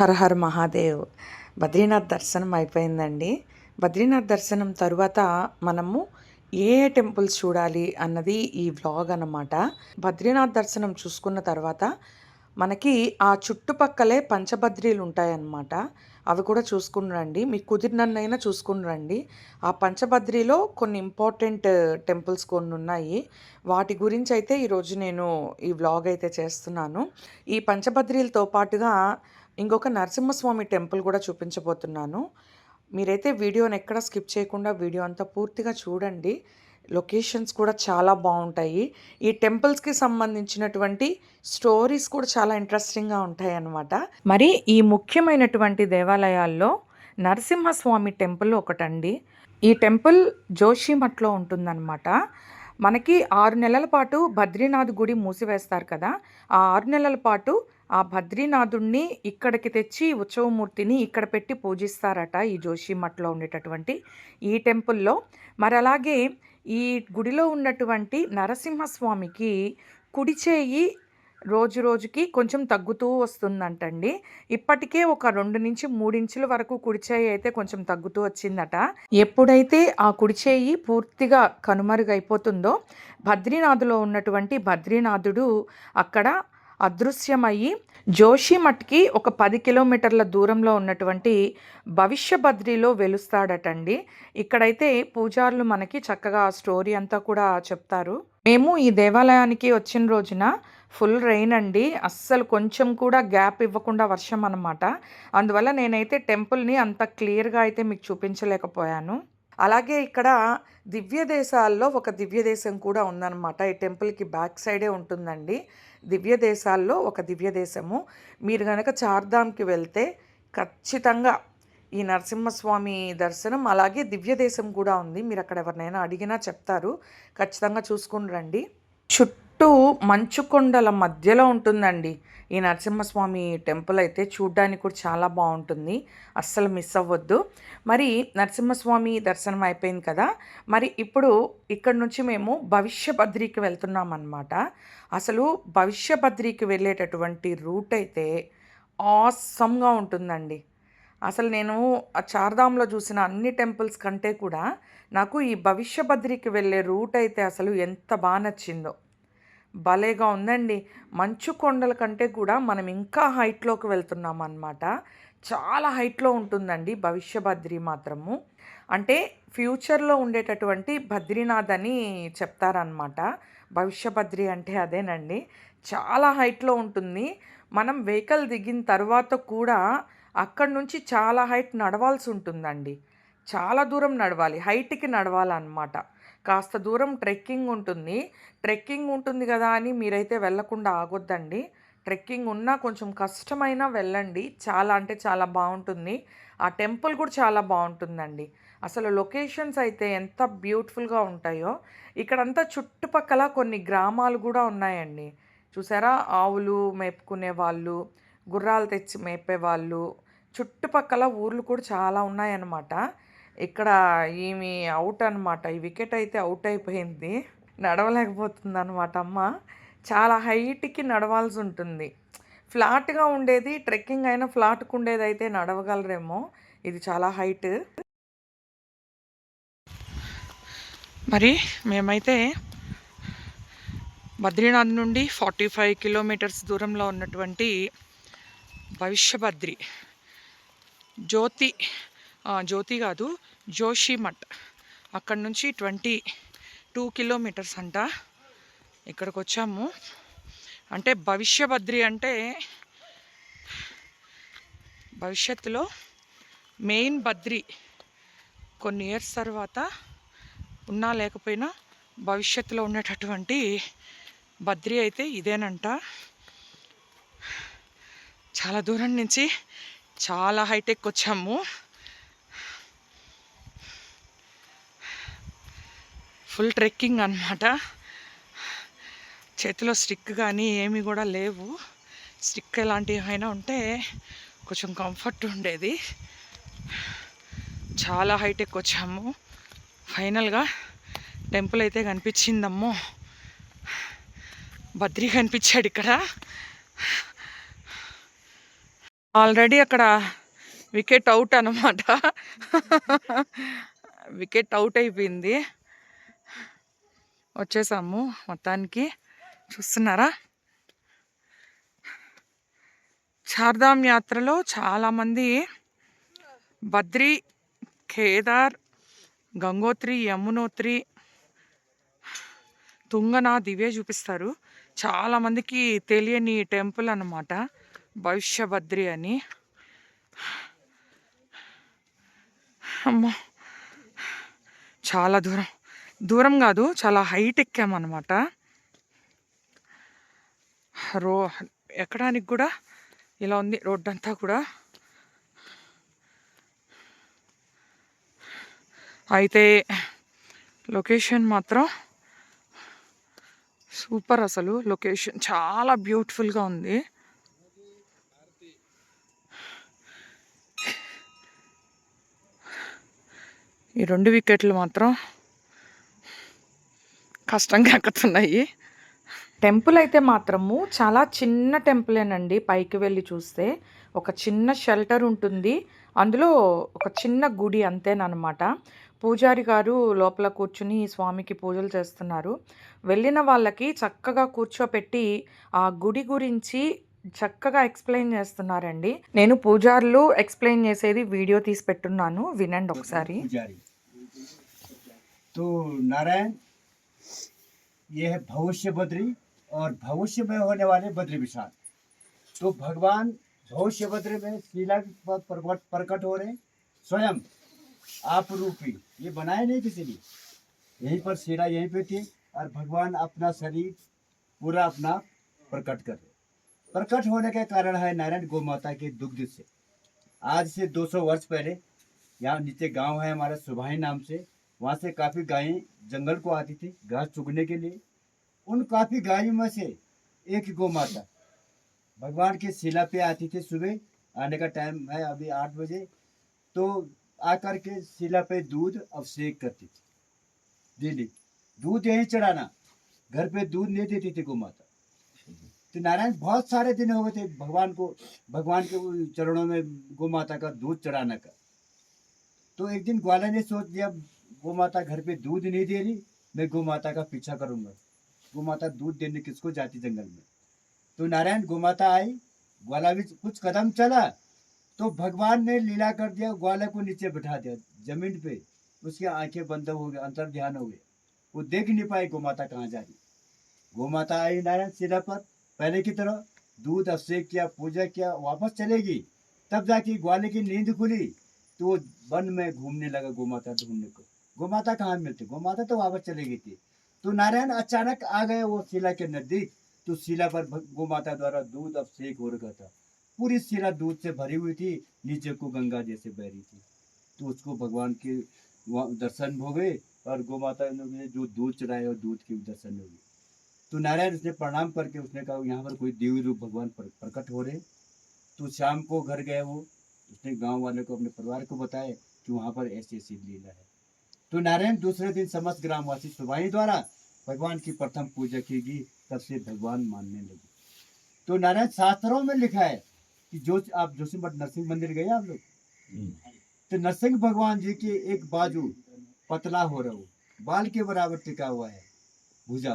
హర her Mahadev. Badrinath దర్శనం అయిపోయిందండి. బద్రీనాథ్ దర్శనం తరువాత మనము ఏ ఏ టెంపుల్స్ చూడాలి అన్నది ఈ వ్లాగ్ అన్నమాట. బద్రీనాథ్ దర్శనం చూసుకున్న తర్వాత మనకి ఆ చుట్టుపక్కలే పంచబద్రీలు ఉంటాయన్నమాట. అవి కూడా చూసుకుని రండి. మీకు కుదిరినన్నైనా చూసుకుని రండి. ఆ పంచబద్రిలో కొన్ని ఇంపార్టెంట్ టెంపుల్స్ కొన్ని ఉన్నాయి. వాటి గురించి అయితే ఈరోజు నేను ఈ వ్లాగ్ అయితే చేస్తున్నాను. ఈ పంచబద్రీలతో పాటుగా ఇంకొక నరసింహస్వామి టెంపుల్ కూడా చూపించబోతున్నాను. మీరైతే వీడియోని ఎక్కడ స్కిప్ చేయకుండా వీడియో అంతా పూర్తిగా చూడండి. లొకేషన్స్ కూడా చాలా బాగుంటాయి. ఈ టెంపుల్స్కి సంబంధించినటువంటి స్టోరీస్ కూడా చాలా ఇంట్రెస్టింగ్గా ఉంటాయి అన్నమాట మరి ఈ ముఖ్యమైనటువంటి దేవాలయాల్లో నరసింహస్వామి టెంపుల్ ఒకటండి. ఈ టెంపుల్ జోషిమఠ్లో ఉంటుందన్నమాట. మనకి ఆరు నెలల పాటు బద్రీనాథ్ గుడి మూసివేస్తారు కదా. ఆ ఆరు నెలల పాటు ఆ బద్రీనాథుణ్ణి ఇక్కడికి తెచ్చి ఉత్సవమూర్తిని ఇక్కడ పెట్టి పూజిస్తారట ఈ జోషి మఠలో ఉండేటటువంటి ఈ టెంపుల్లో. మరి అలాగే ఈ గుడిలో ఉన్నటువంటి నరసింహస్వామికి కుడి చేయి రోజు రోజుకి కొంచెం తగ్గుతూ వస్తుందంటండి. ఇప్పటికే ఒక రెండు నుంచి మూడించుల వరకు కుడిచేయి అయితే కొంచెం తగ్గుతూ వచ్చిందట. ఎప్పుడైతే ఆ కుడిచేయి పూర్తిగా కనుమరుగైపోతుందో బద్రీనాథులో ఉన్నటువంటి బద్రీనాథుడు అక్కడ అదృశ్యమయ్యి జోషిమఠ్కి ఒక పది కిలోమీటర్ల దూరంలో ఉన్నటువంటి భవిష్య బద్రిలో వెలుస్తాడటండి. ఇక్కడైతే పూజారులు మనకి చక్కగా స్టోరీ అంతా కూడా చెప్తారు. మేము ఈ దేవాలయానికి వచ్చిన రోజున ఫుల్ రెయిన్ అండి. అస్సలు కొంచెం కూడా గ్యాప్ ఇవ్వకుండా వర్షం అనమాట అందువల్ల నేనైతే టెంపుల్ని అంత క్లియర్గా అయితే మీకు చూపించలేకపోయాను. అలాగే ఇక్కడ దివ్య దేశాల్లో ఒక దివ్య దేశం కూడా ఉందన్నమాట. ఈ టెంపుల్కి బ్యాక్ సైడే ఉంటుందండి. దివ్య దేశాల్లో ఒక దివ్య దేశము మీరు కనుక చార్ధామ్కి వెళ్తే ఖచ్చితంగా ఈ నరసింహస్వామి దర్శనం అలాగే దివ్య దేశం కూడా ఉంది. మీరు అక్కడ ఎవరినైనా అడిగినా చెప్తారు. ఖచ్చితంగా చూసుకుని రండి. చుట్టూ మంచు కొండల మధ్యలో ఉంటుందండి. ఈ నరసింహస్వామి టెంపుల్ అయితే చూడ్డానికి కూడా చాలా బాగుంటుంది. అస్సలు మిస్ అవ్వద్దు. మరి నరసింహస్వామి దర్శనం అయిపోయింది కదా? మరి ఇప్పుడు ఇక్కడ నుంచి మేము భవిష్యభద్రికి వెళ్తున్నాం అనమాట అసలు భవిష్యబద్రికి వెళ్ళేటటువంటి రూట్ అయితే ఆసమ్గా ఉంటుందండి. అసలు నేను ఆ చూసిన అన్ని టెంపుల్స్ కంటే కూడా నాకు ఈ భవిష్యభద్రికి వెళ్ళే రూట్ అయితే అసలు ఎంత బాగా నచ్చిందో. భలేగా ఉందండి. మంచు కొండల కంటే కూడా మనం ఇంకా హైట్లోకి వెళ్తున్నాం అన్నమాట చాలా హైట్లో ఉంటుందండి భవిష్య బద్రి మాత్రము. అంటే ఫ్యూచర్లో ఉండేటటువంటి బద్రీనాథ్ అని చెప్తారనమాట భవిష్య బద్రి అంటే అదేనండి. చాలా హైట్లో ఉంటుంది. మనం వెహికల్ దిగిన తర్వాత కూడా అక్కడి నుంచి చాలా హైట్ నడవాల్సి ఉంటుందండి. చాలా దూరం నడవాలి. హైట్కి నడవాలన్నమాట. కాస్త దూరం ట్రెక్కింగ్ ఉంటుంది. ట్రెక్కింగ్ ఉంటుంది కదా అని మీరైతే వెళ్ళకుండా ఆగొద్దండి. ట్రెక్కింగ్ ఉన్నా కొంచెం కష్టమైనా వెళ్ళండి. చాలా అంటే చాలా బాగుంటుంది. ఆ టెంపుల్ కూడా చాలా బాగుంటుందండి. అసలు లొకేషన్స్ అయితే ఎంత బ్యూటిఫుల్గా ఉంటాయో. ఇక్కడంతా చుట్టుపక్కల కొన్ని గ్రామాలు కూడా ఉన్నాయండి. చూసారా? ఆవులు మేపుకునే వాళ్ళు గుర్రాలు తెచ్చి మేపే వాళ్ళు చుట్టుపక్కల ఊర్లు కూడా చాలా ఉన్నాయన్నమాట. ఇక్కడ ఈమె అవుట్ అనమాట ఈ వికెట్ అయితే అవుట్ అయిపోయింది. నడవలేకపోతుంది అనమాట అమ్మ. చాలా హైట్కి నడవాల్సి ఉంటుంది. ఫ్లాట్గా ఉండేది ట్రెక్కింగ్ అయినా ఫ్లాట్కు ఉండేది అయితే నడవగలరేమో. ఇది చాలా హైట్ మరి మేమైతే బద్రీనాథ్ నుండి ఫార్టీ ఫైవ్ కిలోమీటర్స్ దూరంలో ఉన్నటువంటి భవిష్యభద్రి జ్యోతి జ్యోతి కాదు జోషిమఠ్ అక్కడ నుంచి ట్వంటీ టూ కిలోమీటర్స్ అంట. ఇక్కడికి వచ్చాము. అంటే భవిష్య బద్రి అంటే భవిష్యత్తులో మెయిన్ బద్రి కొన్ని ఇయర్స్ తర్వాత ఉన్నా లేకపోయినా భవిష్యత్తులో ఉండేటటువంటి బద్రి అయితే ఇదేనంట. చాలా దూరం నుంచి చాలా హైటెక్ వచ్చాము. ఫుల్ ట్రెక్కింగ్ అనమాట చేతిలో స్టిక్ కానీ ఏమి కూడా లేవు. స్టిక్ ఎలాంటివి అయినా ఉంటే కొంచెం కంఫర్ట్ ఉండేది. చాలా హైటెక్ వచ్చాము. ఫైనల్గా టెంపుల్ అయితే కనిపించిందమ్మో. బద్రీ కనిపించాడు ఇక్కడ. ఆల్రెడీ అక్కడ వికెట్ అవుట్ అనమాట వికెట్ అవుట్ అయిపోయింది. వచ్చేసాము మొత్తానికి. చూస్తున్నారా? చార్ధామ్ యాత్రలో చాలామంది బద్రి కేదార్ గంగోత్రి యమునోత్రి తుంగనాథ్ ఇవే చూపిస్తారు. చాలామందికి తెలియని టెంపుల్ అన్నమాట. భవిష్య బద్రి అని. అమ్మో! చాలా దూరం. దూరం కాదు చాలా హైట్ ఎక్కామన్నమాట. రో ఎక్కడానికి కూడా ఇలా ఉంది రోడ్డు అంతా కూడా. అయితే లొకేషన్ మాత్రం సూపర్ అసలు. లొకేషన్ చాలా బ్యూటిఫుల్గా ఉంది. ఈ రెండు వికెట్లు మాత్రం కష్టంగా ఎక్కుతున్నాయి. టెంపుల్ అయితే మాత్రము చాలా చిన్న టెంపులేనండి. పైకి వెళ్ళి చూస్తే ఒక చిన్న షెల్టర్ ఉంటుంది. అందులో ఒక చిన్న గుడి అంతేనమాట పూజారి గారు లోపల కూర్చుని స్వామికి పూజలు చేస్తున్నారు. వెళ్ళిన వాళ్ళకి చక్కగా కూర్చోపెట్టి ఆ గుడి గురించి చక్కగా ఎక్స్ప్లెయిన్ చేస్తున్నారండి. నేను పూజారులు ఎక్స్ప్లెయిన్ చేసేది వీడియో తీసి పెట్టున్నాను. వినండి ఒకసారి. తో ये है भविष्य बद्री और भविष्य में होने वाले बद्री विशाल तो भगवान भविष्य बद्री में शीला पर प्रकट हो रहे स्वयं आप रूपी ये बनाए नहीं किसी ने। यहीं पर शीला यहीं पे थी और भगवान अपना शरीर पूरा अपना प्रकट कर रहे प्रकट होने का कारण है नारायण गौ माता के दुग्ध से। आज से 200 वर्ष पहले यहाँ नीचे गाँव है हमारा सुभाई नाम से। वहाँ से काफ़ी गायें जंगल को आती थी घास चुगने के लिए। उन काफ़ी गायों में से एक गौ माता भगवान के शिला पे आती थी सुबह, आने का टाइम है अभी आठ बजे तो आकर के शिला पे दूध अभिषेक करती थी। डेली दूध यही चढ़ाना। घर पे दूध नहीं देती थी गौ माता तो नारायण, बहुत सारे दिन हो गए थे भगवान को, भगवान के चरणों में गौ माता का दूध चढ़ाने का। तो एक दिन ग्वाला ने सोच दिया गौ माता घर पे दूध नहीं दे रही, मैं गौ माता का पीछा करूँगा। गौ माता दूध देने किसको जाती जंगल में? तो नारायण, गौ माता आई, ग्वाला भी कुछ कदम चला तो भगवान ने लीला कर दिया, ग्वाला को नीचे बैठा दिया, ज़मीन पे। उसकी आँखें बंद हो गई, अंतर ध्यान हो गए वो देख नहीं पाई गौ माता कहाँ जा रही। गौ माता आई नारायण सिरा पर, पहले की तरह दूध अभिषेक किया, पूजा किया, वापस चलेगी। तब जाके ग्वाले की नींद खुली तो वो वन में घूमने लगा गौ माता ढूँढने को। गौ माता कहाँ मिलती? गौ माता तो वापस चली गई थी। तो नारायण अचानक आ गए वो शिला के नज़दीक। तो शिला पर गौ माता द्वारा दूध अभिषेक हो रखा था। पूरी शिला दूध से भरी हुई थी, नीचे को गंगा जैसे बह रही थी। तो उसको भगवान के दर्शन हो गए और गौ माता ने जो दूध चढ़ाए और दूध के दर्शन हो गए। तो नारायण उसने प्रणाम करके उसने कहा, यहाँ पर कोई देवी रूप भगवान प्रकट हो रहे तो शाम को घर गए वो। उसने गाँव वाले को अपने परिवार को बताया कि वहाँ पर ऐसी ऐसी लीला है। तो नारायण दूसरे दिन समस्त ग्रामवासी सुबाई द्वारा भगवान की प्रथम पूजा की गई तब से भगवान मानने लगे। तो नारायण शास्त्रों में लिखा है कि जो आप जोशीमठ नरसिंह मंदिर गए आप लोग? तो नरसिंह भगवान जी की एक बाजू पतला हो रहा हो बाल के बराबर टिका हुआ है भुजा।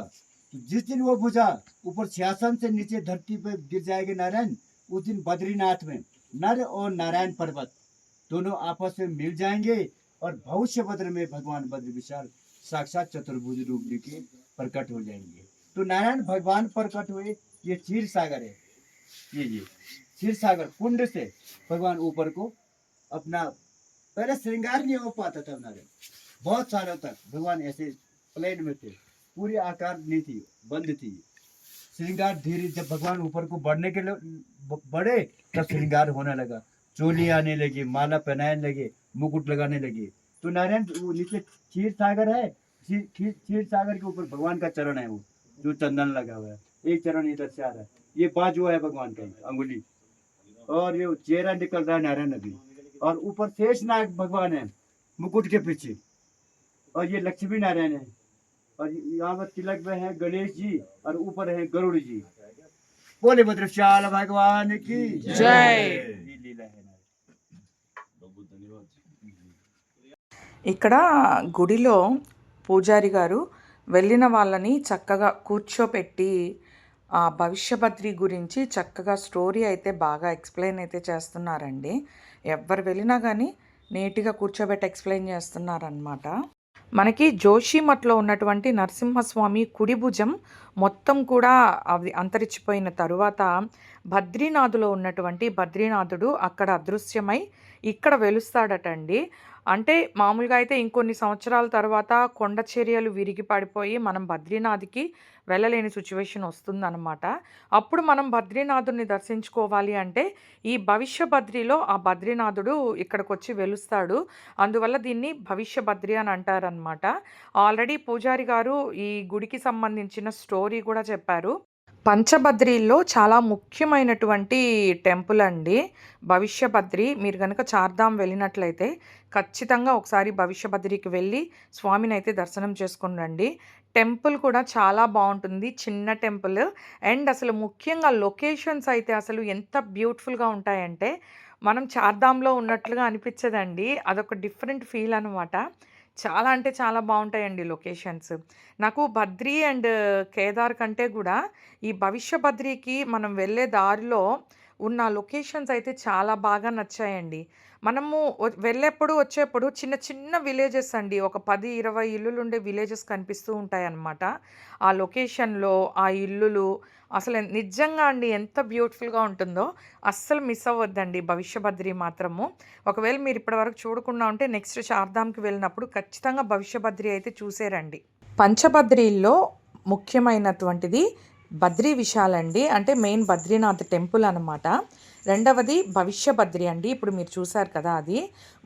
तो जिस दिन वो भुजा ऊपर सियासन से नीचे धरती पर गिर जाएगी नारायण उस दिन बद्रीनाथ में नर और नारायण पर्वत दोनों आपस में मिल जाएँगे और भविष्य भद्र में भगवान भद्र विशाल साक्षात चतुर्भुज रूप लेके प्रकट हो जाएँगे। तो नारायण भगवान प्रकट हुए, ये क्षीर सागर है। ये ये क्षीर सागर कुंड से भगवान ऊपर को अपना पहले श्रृंगार नहीं हो पाता था नारायण। बहुत सालों तक भगवान ऐसे प्लेन में थे, पूरी आकार नहीं थी, बंद थी। श्रृंगार धीरे जब भगवान ऊपर को बढ़ने के लिए बढ़े, तब श्रृंगार होने लगा। चोली आने लगी, माला पहनाने लगे मुकुट लगाने लगे। तो नारायण वो नीचे क्षीर सागर है क्षीर सागर के ऊपर भगवान का चरण है वो जो चंदन लगा हुआ है। एक चरण इधर से आ रहा है। ये बाजू है भगवान का अंगुली। और ये चेहरा निकल रहा है नारायण अभी। और ऊपर शेष नाग भगवान है मुकुट के पीछे। और ये लक्ष्मी नारायण है। और यहाँ पर तिलक में है गणेश जी और ऊपर है गरुड़ जी। बोले भद्रशाल भगवान की जय। लीला है ఇక్కడ గుడిలో పూజారి గారు వెళ్ళిన వాళ్ళని చక్కగా కూర్చోపెట్టి ఆ భవిష్యభద్రి గురించి చక్కగా స్టోరీ అయితే బాగా ఎక్స్ప్లెయిన్ అయితే చేస్తున్నారండి. ఎవరు వెళ్ళినా కానీ నీట్గా కూర్చోబెట్టి ఎక్స్ప్లెయిన్ చేస్తున్నారనమాట మనకి జోషిమఠ్లో ఉన్నటువంటి నరసింహస్వామి కుడి భుజం మొత్తం కూడా అవి అంతరించిపోయిన తరువాత బద్రీనాథులో ఉన్నటువంటి బద్రీనాథుడు అక్కడ అదృశ్యమై ఇక్కడ వెలుస్తాడటండి. అంటే మామూలుగా అయితే ఇంకొన్ని సంవత్సరాల తర్వాత కొండ చర్యలు విరిగి పడిపోయి మనం బద్రీనాథ్కి వెళ్ళలేని సిచ్యువేషన్ వస్తుందన్నమాట. అప్పుడు మనం బద్రీనాథుడిని దర్శించుకోవాలి అంటే ఈ భవిష్య బద్రిలో ఆ బద్రీనాథుడు ఇక్కడికి వచ్చి వెలుస్తాడు. అందువల్ల దీన్ని భవిష్య బద్రి అని అంటారనమాట ఆల్రెడీ పూజారి గారు ఈ గుడికి సంబంధించిన స్టోరీ కూడా చెప్పారు. పంచబద్రిలో చాలా ముఖ్యమైనటువంటి టెంపుల్ అండి. భవిష్యభద్రి మీరు కనుక చార్ధాం వెళ్ళినట్లయితే ఖచ్చితంగా ఒకసారి భవిష్యభద్రికి వెళ్ళి స్వామిని అయితే దర్శనం చేసుకుని రండి టెంపుల్ కూడా చాలా బాగుంటుంది చిన్న టెంపుల్. అండ్ అసలు ముఖ్యంగా లొకేషన్స్ అయితే అసలు ఎంత బ్యూటిఫుల్గా ఉంటాయంటే మనం చార్ధాంలో ఉన్నట్లుగా అనిపించదండి. అదొక డిఫరెంట్ ఫీల్ అనమాట చాలా అంటే చాలా బాగుంటాయండి లొకేషన్స్. నాకు బద్రీ అండ్ కేదార్ కంటే కూడా ఈ భవిష్య బద్రికి మనం వెళ్ళే దారిలో ఉన్న లొకేషన్స్ అయితే చాలా బాగా నచ్చాయండి. మనము వెళ్ళేప్పుడు వచ్చేప్పుడు చిన్న చిన్న విలేజెస్ అండి. ఒక పది ఇరవై ఇల్లులు ఉండే విలేజెస్ కనిపిస్తూ ఉంటాయి అన్నమాట ఆ లొకేషన్లో ఆ ఇల్లులు అసలు నిజంగా అండి ఎంత బ్యూటిఫుల్గా ఉంటుందో అస్సలు మిస్ అవ్వద్దండి భవిష్యభద్రి మాత్రము. ఒకవేళ మీరు ఇప్పటివరకు చూడకుండా ఉంటే నెక్స్ట్ శారదాంకి వెళ్ళినప్పుడు ఖచ్చితంగా భవిష్యభద్రి అయితే చూసేరండి. పంచభద్రిలో ముఖ్యమైనటువంటిది బద్రీ విశాలండి. అంటే మెయిన్ బద్రీనాథ్ టెంపుల్ అనమాట రెండవది భవిష్యభద్రి అండి. ఇప్పుడు మీరు చూసారు కదా అది.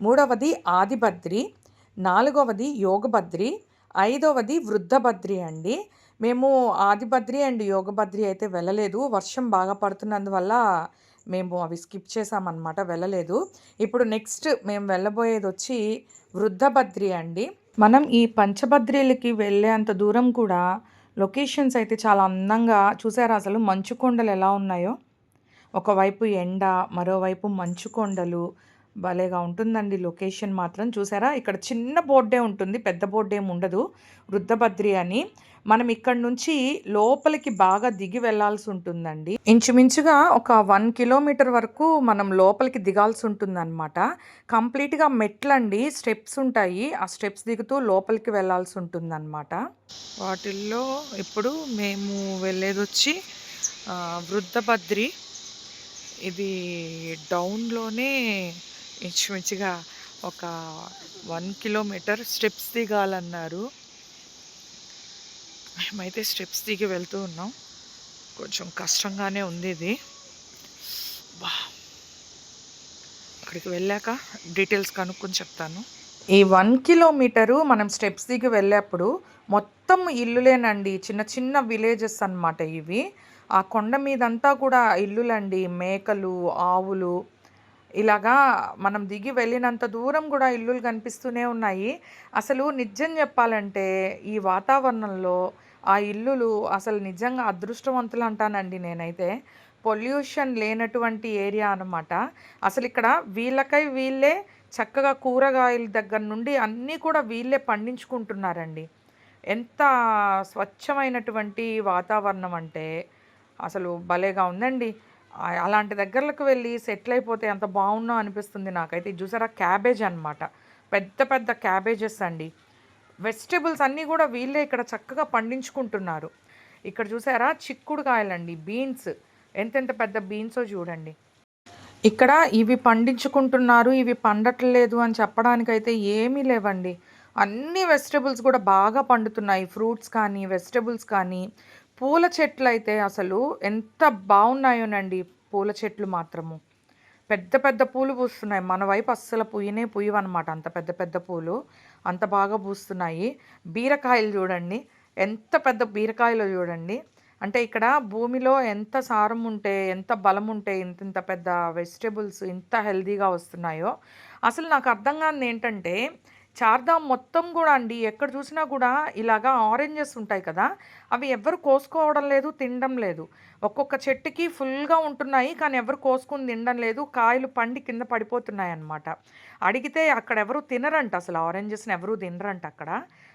మూడవది ఆదిభద్రి నాలుగవది యోగభద్రి ఐదవది వృద్ధభద్రి అండి. మేము ఆదిభద్రి అండ్ యోగభద్రి అయితే వెళ్ళలేదు. వర్షం బాగా పడుతున్నందువల్ల మేము అవి స్కిప్ చేసామన్నమాట వెళ్ళలేదు. ఇప్పుడు నెక్స్ట్ మేము వెళ్ళబోయేది వచ్చి వృద్ధభద్రి అండి. మనం ఈ పంచభద్రిలకి వెళ్ళేంత దూరం కూడా లొకేషన్స్ అయితే చాలా అందంగా చూసారా అసలు? మంచు కొండలు ఎలా ఉన్నాయో? ఒకవైపు ఎండ మరోవైపు మంచు కొండలు. భలేగా ఉంటుందండి లొకేషన్ మాత్రం. చూసారా? ఇక్కడ చిన్న బోర్డే ఉంటుంది పెద్ద బోర్డు ఏమి ఉండదు. వృద్ధభద్రి అని. మనం ఇక్కడ నుంచి లోపలికి బాగా దిగి వెళ్ళాల్సి ఉంటుందండి. ఇంచుమించుగా ఒక వన్ కిలోమీటర్ వరకు మనం లోపలికి దిగాల్సి ఉంటుందన్నమాట. కంప్లీట్గా మెట్లండి స్టెప్స్ ఉంటాయి. ఆ స్టెప్స్ దిగుతూ లోపలికి వెళ్ళాల్సి ఉంటుందన్నమాట. వాటిల్లో ఇప్పుడు మేము వెళ్ళేది వచ్చి వృద్ధభద్రి ఇది డౌన్లోనే ఇంచుమించుగా ఒక వన్ కిలోమీటర్ స్టెప్స్ దిగాలన్నారు. మేమైతే స్టెప్స్ దిగి వెళ్తూ ఉన్నాం. కొంచెం కష్టంగానే ఉంది ఇది. బా. అక్కడికి వెళ్ళాక డీటెయిల్స్ కనుక్కొని చెప్తాను. ఈ వన్ కిలోమీటరు మనం స్టెప్స్ దిగి వెళ్ళేప్పుడు మొత్తం ఇల్లులేనండి. చిన్న చిన్న విలేజెస్ అన్నమాట ఇవి. ఆ కొండ మీదంతా కూడా ఇల్లులండి. మేకలు ఆవులు. ఇలాగా మనం దిగి వెళ్ళినంత దూరం కూడా ఇల్లులు కనిపిస్తూనే ఉన్నాయి. అసలు నిజం చెప్పాలంటే ఈ వాతావరణంలో ఆ ఇల్లులు అసలు నిజంగా అదృష్టవంతులు అంటానండి నేనైతే. పొల్యూషన్ లేనటువంటి ఏరియా అన్నమాట. అసలు ఇక్కడ వీళ్ళకై వీళ్ళే చక్కగా కూరగాయల దగ్గర నుండి అన్నీ కూడా వీళ్ళే పండించుకుంటున్నారండి. ఎంత స్వచ్ఛమైనటువంటి వాతావరణం అంటే అసలు భలేగా ఉందండి. అలాంటి దగ్గరలకు వెళ్ళి సెటిల్ అయిపోతే ఎంత బాగున్నా అనిపిస్తుంది నాకైతే. చూసారా? క్యాబేజ్ అనమాట పెద్ద పెద్ద క్యాబేజెస్ అండి. వెజిటేబుల్స్ అన్నీ కూడా వీళ్ళే ఇక్కడ చక్కగా పండించుకుంటున్నారు. ఇక్కడ చూసారా? చిక్కుడుకాయలండి బీన్స్. ఎంతెంత పెద్ద బీన్సో చూడండి. ఇక్కడ ఇవి పండించుకుంటున్నారు ఇవి పండట్లేదు అని చెప్పడానికైతే ఏమీ లేవండి. అన్ని వెజిటేబుల్స్ కూడా బాగా పండుతున్నాయి. ఫ్రూట్స్ కానీ వెజిటేబుల్స్ కానీ పూల చెట్లు అయితే అసలు ఎంత బాగున్నాయోనండి పూల చెట్లు మాత్రము. పెద్ద పెద్ద పూలు పూస్తున్నాయి. మన వైపు అస్సలు పూయనే పూయవన్నమాట అంత పెద్ద పెద్ద పూలు. అంత బాగా పూస్తున్నాయి. బీరకాయలు చూడండి. ఎంత పెద్ద బీరకాయలు చూడండి. అంటే ఇక్కడ భూమిలో ఎంత సారం ఉంటే ఎంత బలం ఉంటే ఇంత ఇంత పెద్ద వెజిటేబుల్స్ ఇంత హెల్దీగా వస్తున్నాయో. అసలు నాకు అర్థం కానిది ఏంటంటే చార్ధామ్ మొత్తం కూడా అండి ఎక్కడ చూసినా కూడా ఇలాగా ఆరెంజెస్ ఉంటాయి కదా అవి ఎవరు కోసుకోవడం లేదు తినడం లేదు. ఒక్కొక్క చెట్టుకి ఫుల్గా ఉంటున్నాయి కానీ ఎవరు కోసుకుని తినడం లేదు కాయలు పండి కింద పడిపోతున్నాయి అన్నమాట. అడిగితే అక్కడ ఎవరు తినరంట అసలు ఆరెంజెస్ని ఎవరు తినరంట అక్కడ.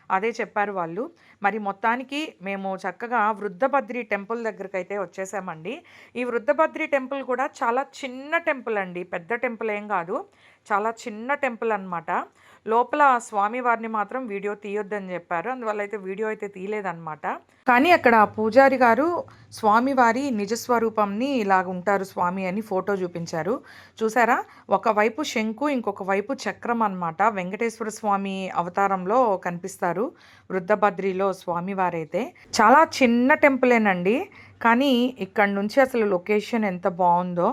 అదే చెప్పారు వాళ్ళు. మరి మొత్తానికి మేము చక్కగా వృద్ధభద్రి టెంపుల్ దగ్గరికి అయితే వచ్చేసామండి. ఈ వృద్ధభద్రి టెంపుల్ కూడా చాలా చిన్న టెంపుల్ అండి పెద్ద టెంపుల్ ఏం కాదు. చాలా చిన్న టెంపుల్ అన్నమాట. లోపల స్వామివారిని మాత్రం వీడియో తీయొద్దని చెప్పారు. అందువల్ల అయితే వీడియో అయితే తీయలేదన్నమాట. కానీ అక్కడ పూజారి గారు స్వామివారి నిజస్వరూపంని ఇలాగ ఉంటారు స్వామి అని ఫోటో చూపించారు. చూసారా? ఒకవైపు శంకు ఇంకొక వైపు చక్రం అన్నమాట. వెంకటేశ్వర స్వామి అవతారంలో కనిపిస్తారు వృద్ధభద్రిలో స్వామివారైతే చాలా చిన్న టెంపులేనండి. కానీ ఇక్కడ నుంచి అసలు లొకేషన్ ఎంత బాగుందో.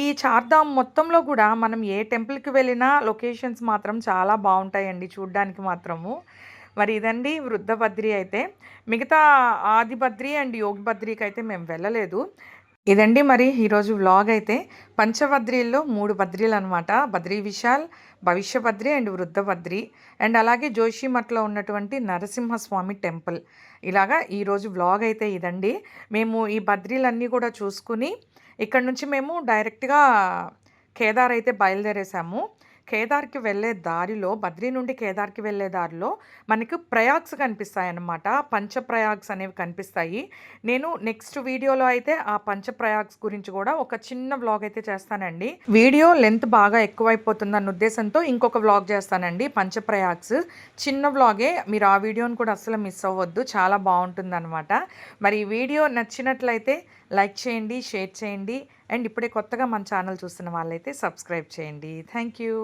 ఈ చార్ధామ్ మొత్తంలో కూడా మనం ఏ టెంపుల్కి వెళ్ళినా లొకేషన్స్ మాత్రం చాలా బాగుంటాయండి చూడ్డానికి మాత్రము. మరి ఇదండి వృద్ధ బద్రి అయితే. మిగతా ఆది బద్రి అండ్ యోగి బద్రికి అయితే మేము వెళ్ళలేదు. ఇదండి మరి ఈరోజు వ్లాగ్ అయితే. పంచబద్రిల్లో మూడు బద్రీలు అనమాట బద్రీ విశాల్ భవిష్య బద్రి అండ్ వృద్ధ బద్రి అండ్ అలాగే జోషిమఠలో ఉన్నటువంటి నరసింహస్వామి టెంపుల్. ఇలాగా ఈరోజు వ్లాగ్ అయితే ఇదండి. మేము ఈ బద్రీలన్నీ కూడా చూసుకుని ఇక్కడ నుంచి మేము డైరెక్ట్గా కేదార్ అయితే బయలుదేరేసాము. కేదార్కి వెళ్ళే దారిలో బద్రీ నుండి కేదార్కి వెళ్ళే దారిలో మనకు ప్రయాగ్స్ కనిపిస్తాయి అన్నమాట పంచప్రయాగ్స్ అనేవి కనిపిస్తాయి. నేను నెక్స్ట్ వీడియోలో అయితే ఆ పంచప్రయాగ్స్ గురించి కూడా ఒక చిన్న వ్లాగ్ అయితే చేస్తానండి. వీడియో లెంత్ బాగా ఎక్కువైపోతుంది అన్న ఉద్దేశంతో ఇంకొక వ్లాగ్ చేస్తానండి పంచప్రయాగ్స్ చిన్న వ్లాగే మీరు ఆ వీడియోని కూడా అస్సలు మిస్ అవ్వద్దు చాలా బాగుంటుంది అనమాట మరి ఈ వీడియో నచ్చినట్లయితే లైక్ చేయండి షేర్ చేయండి. అండ్ ఇప్పుడే కొత్తగా మన ఛానల్ చూస్తున్న వాళ్ళైతే సబ్స్క్రైబ్ చేయండి. Thank you.